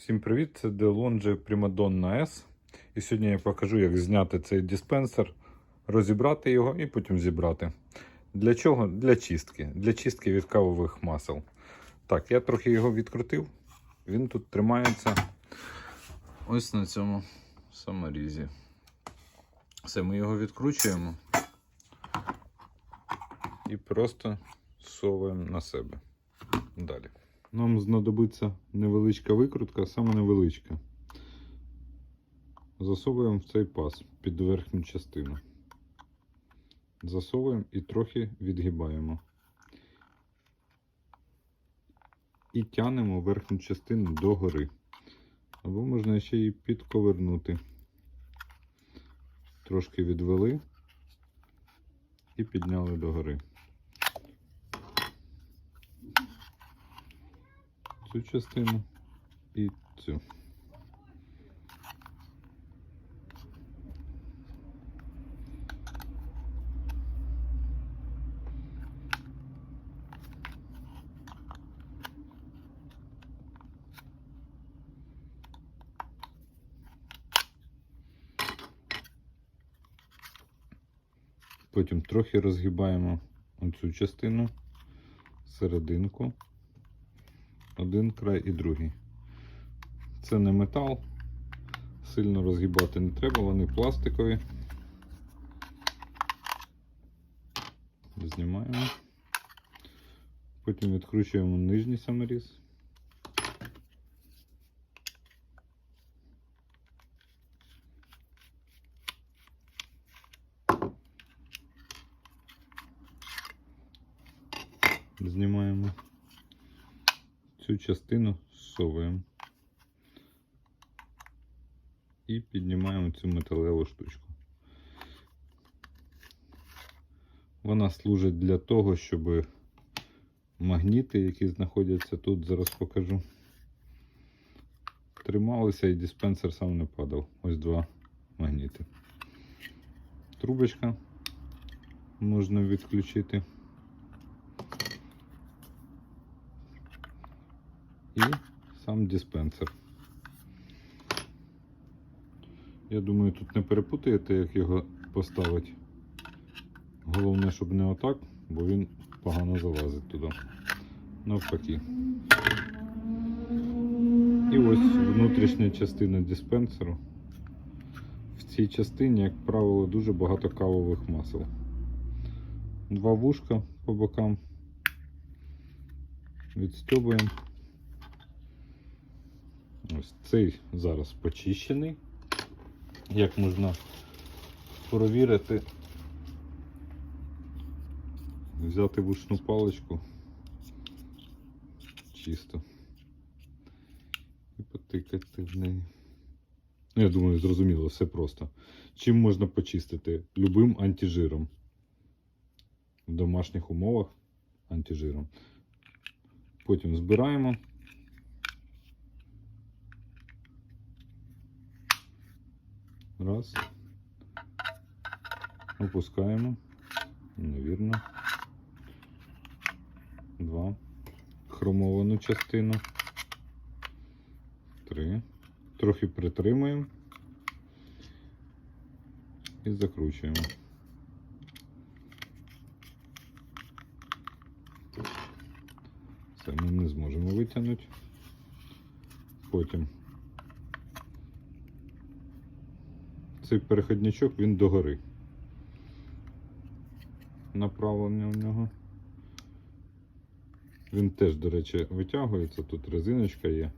Всім привіт! Це DeLonghi Primadonna S. І сьогодні я покажу, як зняти цей диспенсер, розібрати його і потім зібрати. Для чого? Для чистки. Для чистки від кавових масел. Так, я трохи його відкрутив. Він тут тримається ось на цьому саморізі. Все, ми його відкручуємо і просто совуємо на себе. Далі. Нам знадобиться невеличка викрутка, саме невеличка. Засовуємо в цей паз під верхню частину. Засовуємо і трохи відгибаємо. І тянемо верхню частину догори. Або можна ще її підковернути. Трошки відвели і підняли догори. Цю частину і цю. Потім трохи розгибаємо оцю частину, серединку один край і другий. Це не метал, сильно розгибати не треба, вони пластикові. Знімаємо. Потім відкручуємо нижній саморіз. Знімаємо цю частину зсовуємо і піднімаємо цю металеву штучку. Вона служить для того, щоб магніти, які знаходяться тут, зараз покажу, трималися і диспенсер сам не падав. Ось два магніти. Трубочка можна відключити. І сам диспенсер. Я думаю, тут не перепутаєте, як його поставити. Головне, щоб не отак, бо він погано залазить туди. Навпаки. І ось внутрішня частина диспенсеру. В цій частині, як правило, дуже багато кавових масел. Два вушка по бокам. Відстьобуємо. Ось цей зараз почищений. Як можна провірити, взяти вушну паличку чисто і потикати в неї. Ну, Я думаю, зрозуміло, все просто. Чим можна почистити? Любим антижиром. В домашніх умовах антижиром. Потім збираємо. Раз. Опускаємо. Невірно. Два. Хромовану частину. Три. Трохи притримуємо. І закручуємо. Це ми не зможемо витягнути. Потім цей переходничок він догори. Направлення в нього. Він теж, до речі, витягується, тут резиночка є,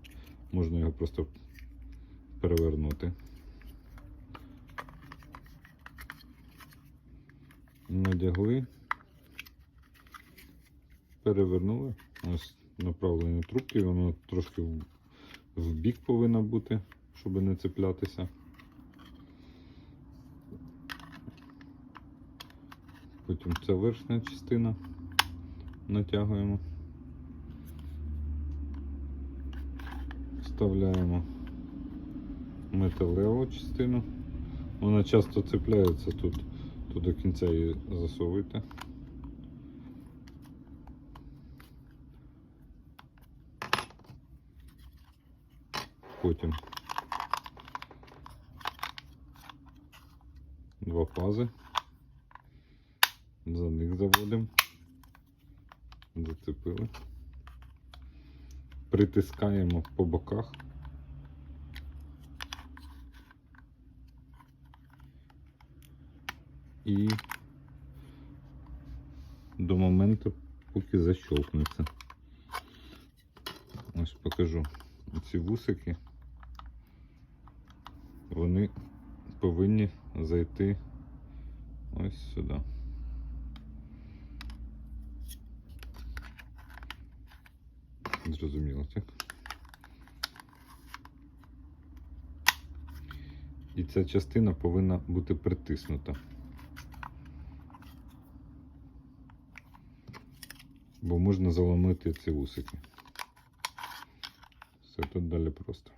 можна його просто перевернути. Надягли, перевернули. Ось направлення трубки, воно трошки в, бік повинно бути, щоб не цеплятися. Потім ця верхня частина натягуємо, вставляємо металеву частину. Вона часто цепляється тут, то до кінця її засовуйте. Потім два пази. За них заводимо. Зацепили. Притискаємо по боках. І до моменту, поки защолкнеться. Ось покажу ці вусики. Вони повинні зайти ось сюди. Зрозуміло, так? І ця частина повинна бути притиснута. Бо можна заломити ці вусики. Все тут далі просто.